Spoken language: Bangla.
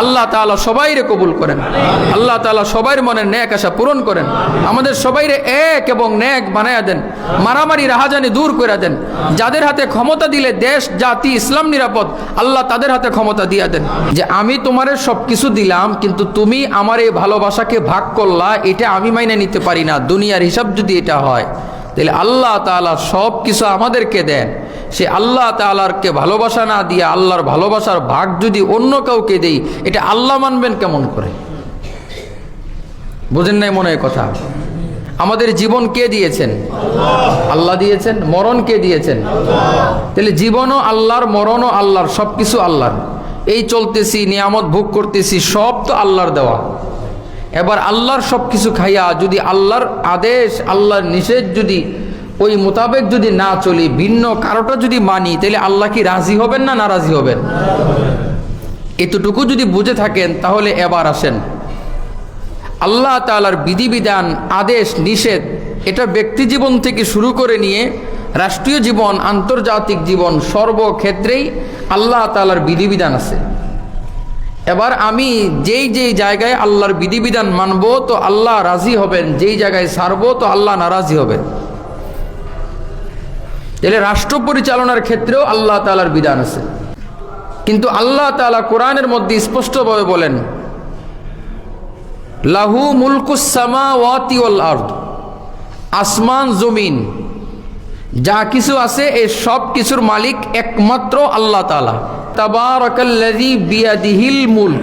আল্লাহ তাআলা সবাইরে কবুল করেন। আল্লাহ তালা সবাইয়ের মনের ন্যাক আশা পূরণ করেন। আমাদের সবাইরে এক এবং ন্যাক বানায়া দেন। মারামারি, রাহাজানি দূর করে দেন। যাদের হাতে ক্ষমতা দিলে দেশ, জাতি, ইসলাম নিরাপদ, আল্লাহ তাদের হাতে ক্ষমতা দিয়া দেন। যে আমি তোমারে সব কিছু দিলাম, কিন্তু তুমি আমার এই ভালোবাসাকে ভাগ করলা, এটা আমি মাইনে নিতে পারি না। দুনিয়ার হিসাব যদি এটা হয়, তাহলে আল্লাহ তাআলা সব কিছু আমাদেরকে দেন। সে আল্লাহ তাআলারকে ভালোবাসা না দিয়ে আল্লাহর ভালোবাসার ভাগ যদি অন্য কাউকে দেই, এটা আল্লাহ মানবেন কেমন করে? বোঝেন নাই মনে কথা? আমাদের জীবন কে দিয়েছেন? আল্লাহ দিয়েছেন। মরণ কে দিয়েছেন? তাহলে জীবনও আল্লাহর, মরণও আল্লাহর সব কিছু আল্লাহর। এই চলতেছি, নিয়ামত ভোগ করতেছি, সব তো আল্লাহর দেওয়া। এবার আল্লাহর সব কিছু খাইয়া যদি আল্লাহর আদেশ, আল্লাহর নিষেধ যদি ওই মোতাবেক যদি না চলি, ভিন্ন কারোটা যদি মানি, তাহলে আল্লাহ কি রাজি হবেন না নারাজি হবেন? এতটুকু যদি বুঝে থাকেন, তাহলে এবার আসেন। আল্লাহ তালার বিধিবিধান, আদেশ, নিষেধ, এটা ব্যক্তি জীবন থেকে শুরু করে নিয়ে রাষ্ট্রীয় জীবন, আন্তর্জাতিক জীবন, সর্বক্ষেত্রেই আল্লাহ তালার বিধিবিধান আছে। এবার আমি যেই যেই জায়গায় আল্লাহর বিধিবিধান মানব, তো আল্লাহ রাজি হবেন, যেই জায়গায় ছাড়বো তো আল্লাহ নারাজি হবেন। তাহলে রাষ্ট্র পরিচালনার ক্ষেত্রেও আল্লাহ তালার বিধান আছে। কিন্তু আল্লাহ তালা কোরআনের মধ্যে স্পষ্টভাবে বলেন, লাহু মুলকুসামা ওয়াতি আসমান, জমিন, যা কিছু আছে এই সব কিছুর মালিক একমাত্র আল্লাহ তালা বিয়াদিহিল মুলক।